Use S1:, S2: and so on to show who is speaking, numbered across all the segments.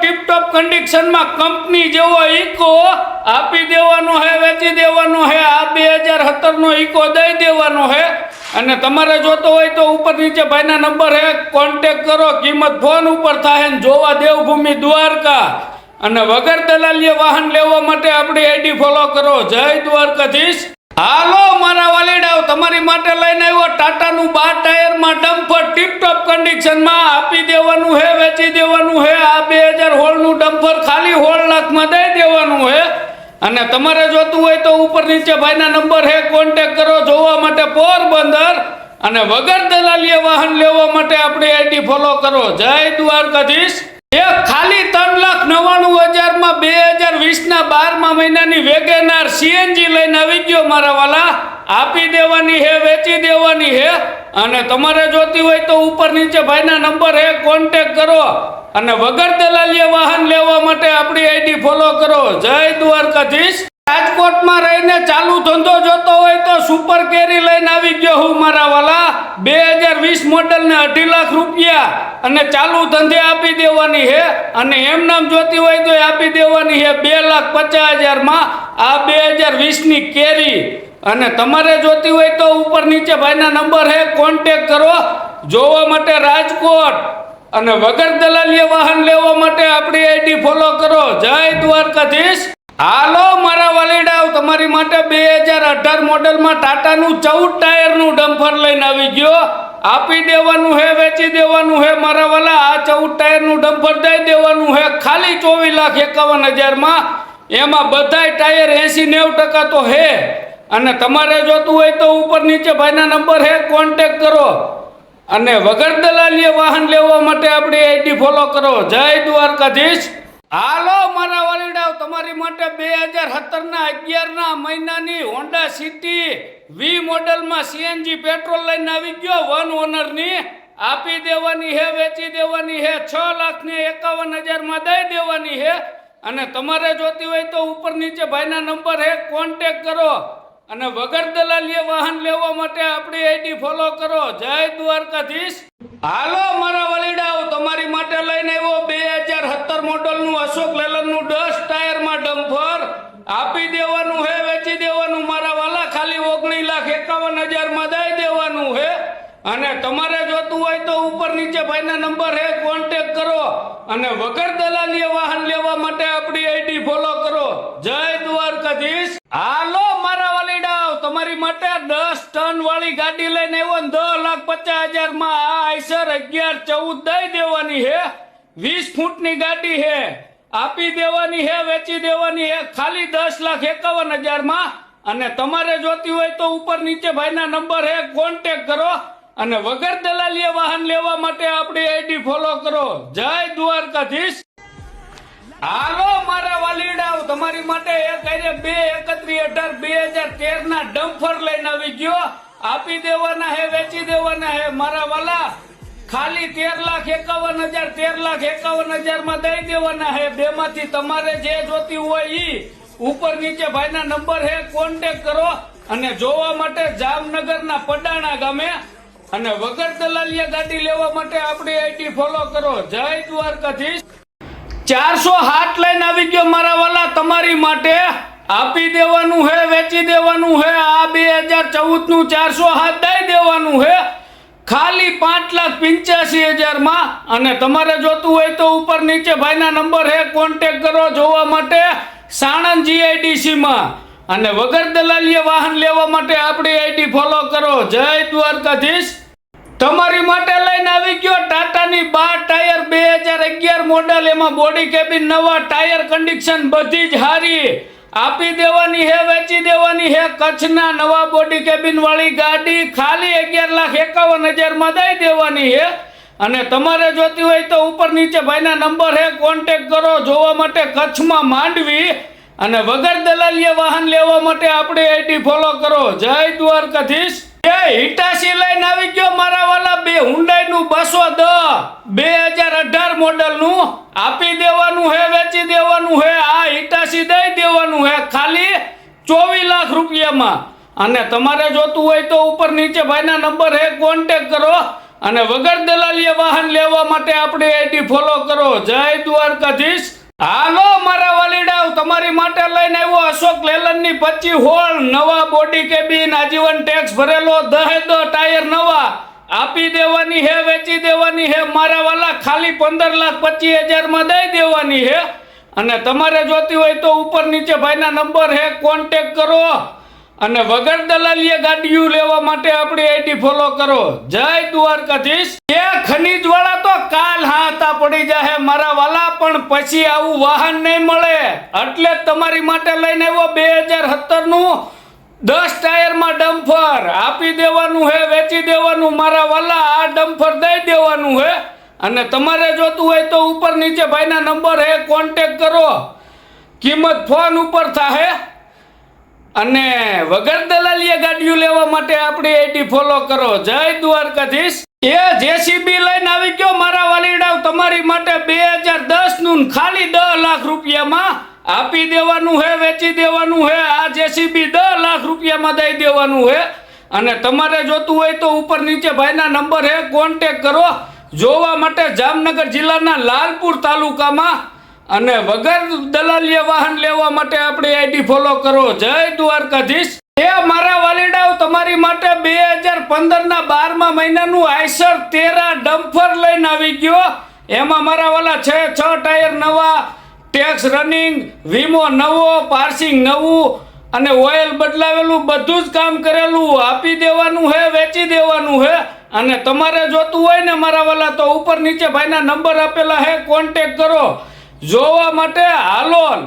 S1: Tiptop કન્ડિશનમાં company જેવો eco આપી દેવાનો હે, વેચી દેવાનો હે, આ બે હજાર સત્તરનો ઈકો દઈ દેવાનો હે. અને તમારે જોતો હોય તો ઉપર નીચે ભાઈના નંબર હે કોન્ટેક કરો, કિંમત ફોન ઉપર થાય ને જોવા દેવભૂમિ દ્વારકા. અને વગર દલાલીએ વાહન લેવા માટે આપણી આઈડી ફોલો કરો. જય દ્વારકાધીશ. હાલો, મારા વાલીડાઓ, તમારી માટે લઈને આવ્યો ટાટાનું બાર ટાયરમાં ડમ્પર ટીપટોપ કન્ડિશનમાં આપી દેવાનું હે, વેચી દેવાનું હે, આ બે હજાર હોળનું ડમ્પર ખાલી હોળ લાખમાં દઈ દેવાનું હે. અને તમારે જોતું હોય તો ઉપર નીચે ભાઈના નંબર હે કોન્ટેક કરો, જોવા માટે પોરબંદર. અને વગર દલાલીએ વાહન લેવા માટે આપણી આઈડી ફોલો કરો. જય દ્વારકાધીશ. એક ખાલી ત્રણ લાખ નવ્વાણું હજારમાં બે હજાર વીસના બારમા મહિનાની વેગેનાર સીએનજી લઈને આવી ગયો મારા વાલા. આપી દેવાની હે, વેચી દેવાની હે. અને તમારે જોતી હોય તો ઉપર નીચે ભાઈના નંબર હે કોન્ટેક કરો. અને વગર દલાલીએ વાહન લેવા માટે આપણી આઈડી ફોલો કરો. જય દ્વારકાધીશ. રાજકોટમાં રહીને ચાલુ ધંધો જોતો હોય તો સુપર કેરી લઈને આવી ગયો હું મારા વાલા. બે હજાર વીસ મોડલને અઢી લાખ રૂપિયા અને ચાલુ ધંધે આપી દેવાની હે. અને એમ નામ જોતી હોય તો આપી દેવાની હે બે લાખ પચાસ હજારમાં. આ બે હજાર વીસની કેરી. અને તમારે જોતી હોય તો ઉપર નીચે ભાઈના નંબર હે. કોન્ટેક કરો. જોવા માટે રાજકોટ. અને વગર દલાલીએ વાહન લેવા માટે આપણી આઈડી ફોલો કરો. જય દ્વારકાધીશ. હાલો, મારા વાલીડાઓ, તમારી માટે બે હજાર અઢાર મોડેલમાં ટાટાનું ચૌદ ટાયરનું ડમ્ફર લઈને આવી ગયો. આપી દેવાનું હે, વેચી દેવાનું હે, મારા વાલા, આ ચૌદ ટાયરનું ડમ્ફર દઈ દેવાનું હે. ખાલી ચોવીસ લાખ એકાવન હજારમાં. એમાં બધાય ટાયર એસી નેવું ટકા તો હે. અને તમારે જોતું હોય તો ઉપર નીચે ભાઈના નંબર હે કોન્ટેક કરો. અને વગર દલાલીએ વાહન લેવા માટે આપણી આઈડી ફોલો કરો. જય દ્વારકાધીશ. હાલો, મારા વાલીડાઓ, તમારી માટે બે હજાર સત્તરના અગિયારના મહિનાની હોન્ડા સિટી વી મોડલમાં સીએનજી પેટ્રોલ લઈને આવી ગયો. વન ઓનરની આપી દેવાની હે, વેચી દેવાની હે, છ લાખની એકાવન હજારમાં દઈ દેવાની હે. અને તમારે જોતી હોય તો ઉપર નીચે ભાઈના નંબર હે કોન્ટેક કરો. અને વગર દલાલીએ વાહન લેવા માટે આપણી આઈડી ફોલો કરો. જય દ્વારકાધીશ. હાલો, મારા વલીડાઓ, તમારી માટે લઈને આવ્યો બે હજાર સત્તર મોડલનું અશોક લેલનનું દસ ટાયરમાં ડમ્ફર. આપી દેવાનું હે, વેચી દેવાનું. મારા વાલા ખાલી ઓગણી લાખ એકાવન હજારમાં દઈ દેવાનું હે. અને તમારે જોતું હોય તો ઉપર નીચે ભાઈના નંબર હે કોન્ટેક કરો. અને વગર દલાલીએ વાહન લેવા માટે આપણી આઈડી ફોલો કરો. જય દ્વારકાધીશ. હાલો તમારી માટે દસ ટન વાળી ગાડી લઈને આવ્યો ને દસ લાખ પચાસ હજારમાં આઈસર અગિયાર ચૌદ દઈ દેવાની હે. વીસ ફૂટની ગાડી હે. આપી દેવાની હે, વેચી દેવાની હે. ખાલી દસ લાખ એકાવન હજારમાં અને તમારે જોતી હોય તો ઉપર નીચે ભાઈના નંબર હે કોન્ટેક કરો. અને વગર દલાલીએ વાહન લેવા માટે આપણી આઈડી ફોલો કરો. જય દ્વારકાધીશ. હાલો, મારા વાલીડાઓ, તમારી માટે એક બે એકત્રીસ અઢાર બે હજાર તેર ના ડમ્ફર લઈને આવી ગયો. આપી દેવાના હે, વેચી દેવાના હે, મારા વાલા. ખાલી તેર લાખ એકાવન હજાર, તેર લાખ એકાવન હજારમાં દઈ દેવાના હે. બે માંથી તમારે જે જોતી હોય ઈ ઉપર નીચે ભાઈના નંબર હે કોન્ટેક કરો અને જોવા માટે જામનગરના પડાણા ગામે અને વગર દલાલીયા ગાડી લેવા માટે આપણી આઈડી ફોલો કરો. જય દ્વારકાધીશ. ચારસો હાથ લઈને આવી ગયો મારા વાલા, તમારી માટે આપી દેવાનું હે, વેચી દેવાનું હે, આ બે હજાર ચૌદનું ચારસો હાથ દઈ દેવાનું હે. ખાલી પાંચ લાખ પંચ્યાસી હજારમાં અને તમારે જોતું હોય તો ઉપર નીચે ભાઈના નંબર હે કોન્ટેક કરો જોવા માટે સાણંદ જીઆઈડીસીમાં અને વગર દલાલીએ વાહન લેવા માટે આપણી આઈડી ફોલો કરો. જય દ્વારકાધીશ. તમારી માટે લઈને આવી ગયો ટાટાની બાર ટાયર બે હજાર અગિયાર મોડલ એમાં બોડી કેબિન નવા ટાયર કન્ડિશન બધી જ હારી. આપી દેવાની હે, વેચી દેવાની હે, કચ્છના નવા બોડી કેબિન વાળી ગાડી ખાલી અગિયાર લાખ એકાવન હજારમાં દઈ દેવાની હે. અને તમારે જોતી હોય તો ઉપર નીચે ભાઈના નંબર હે કોન્ટેક કરો, જોવા માટે કચ્છમાં માંડવી. અને વગર દલાલીએ વાહન લેવા માટે આપણી આઈડી ફોલો કરો. જય દ્વારકાધીશ. એ હિટાસી લઈને આવી ગયો મારા વાલા બે હુંડાઈ નું બસો દ બે હજાર અઢાર મોડલનું આપી દેવાનું હે, વેચી દેવાનું હે, આ હિટાસી દઈ દેવાનું હે, ખાલી ચોવીસ લાખ રૂપિયામાં. અને તમારે જોતું હોય તો ઉપર નીચે ભાઈના નંબર હે કોન્ટેક કરો. અને વગર દલાલીએ વાહન લેવા માટે આપણી આઈડી ફોલો કરો. જય દ્વારકાધીશ. હાલો, મારા વાલીડાવ, તમારી માટે લઈને આવ્યો અશોક લેલનની પચી હોળ, નવા બોડી કેબિન આજીવન ટેક્સ ભરેલો દહેદો ટાયર નવા. આપી દેવાની હે, વેચી દેવાની હે, મારા વાલા ખાલી પંદર લાખ પચીસ હજારમાં દઈ દેવાની હે. અને તમારે જોતી હોય તો ઉપર નીચે ભાઈના નંબર હે કોન્ટેક કરો. અને વગર દલાલીએ ગાડીઓ લેવા માટે આપણી આઈડી ફોલો કરો. જય દ્વારકાધીશ. એ ખનીજ વાળા તો કાલ હાથા પડી જાહે, મારા વાલા પણ પછી આવું વાહન નહીં મળે. એટલે તમારી માટે લઈને આવ્યો બે હજાર સત્તરનું દસ ટાયરમાં ડમ્ફર. આપી દેવાનું હે, વેચી દેવાનું. મારા વાલા આ ડમ્ફર દઈ દેવાનું હે. અને તમારે જોતું હોય તો ઉપર નીચે ભાઈના નંબર હે કોન્ટેક કરો. કિંમત ફોન ઉપર થાહે. અને વગર દલાલીએ ગાડીઓ લેવા માટે આપણી આઈડી ફોલો કરો. જય દ્વારકાધીશ. એ જેસીબી લઈને આવી ગયો મારા વાલીડાવ તમારી માટે બે હજાર દસનું ખાલી દસ લાખ રૂપિયામાં આપી દેવાનું હે, વેચી દેવાનું હે, આ જેસીબી દસ લાખ રૂપિયામાં દઈ દેવાનું હે. અને તમારે જોતું હોય તો ઉપર નીચે ભાઈના નંબર હે કોન્ટેક કરો. જોવા માટે જામનગર જિલ્લાના લાલપુર તાલુકામાં. અને વગર દલાલીય વાહન લેવા માટે આપણી આઈડી ફોલો કરો. જય દ્વારકાધીશ. એ તમારી માટે બે હજાર પંદર ના બારમા મહિનાનું આઈસર તેરા ડમ્ફર લઈને આવી ગયો. એમાં મારા વાલા છે, છ ટાયર નવા, ટેક્સ રનિંગ, વીમો નવો, પાર્સિંગ નવું અને ઓઇલ બદલાવેલું, બધું જ કામ કરેલું. આપી દેવાનું હે, વેચી દેવાનું હે. અને તમારે જોતું હોય ને મારા વાલા, તો ઉપર નીચે ભાઈના નંબર આપેલા હે કોન્ટેક કરો. જોવા માટે હાલોલ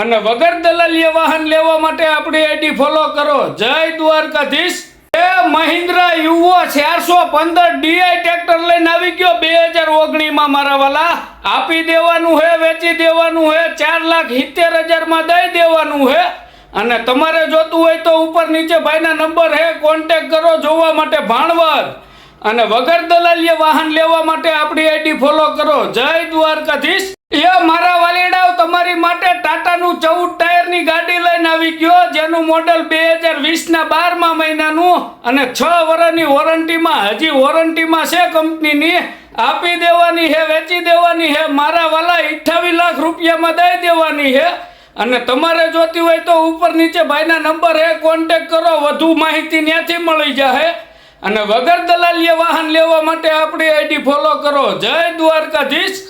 S1: અને વગર દલાલીએ વાહન લેવા માટે આપણી આઈડી ફોલો કરો. જય દ્વારકાધીશ. એ મહિન્દ્રા યુવો ચારસો પંદર ડીઆઈ ટ્રેક્ટર લઈને આવી ગયો બે હજાર ઓગણીમાં મારા વાલા. આપી દેવાનું હે, વેચી દેવાનું હે, ચાર લાખ સિત્તેર હજારમાં દઈ દેવાનું હે. અને તમારે જોતું હોય તો ઉપર નીચે ભાઈના નંબર હે કોન્ટેક કરો જોવા માટે ભાણવર અને વગર દલાલીએ વાહન લેવા માટે આપણી આઈડી ફોલો કરો. જય દ્વારકાધીશ. એ મારા મોડલ બે હજાર વીસના બારમા મહિનાનું અને છ વર્ષની વોરંટીમાં, હજી વોરંટીમાં છે કંપનીની? આપી દેવાની હે, વેચી દેવાની હે, મારા વાલા અઠ્ઠાવીસ લાખ રૂપિયામાં દઈ દેવાની છે અને તમારે જોતી હોય તો ઉપર નીચે ભાઈના નંબર હે કોન્ટેક કરો, વધુ માહિતી ત્યાંથી મળી જાય અને વગર દલાલીએ વાહન લેવા માટે આપણી આઈડી ફોલો કરો. જય દ્વારકાધીશ.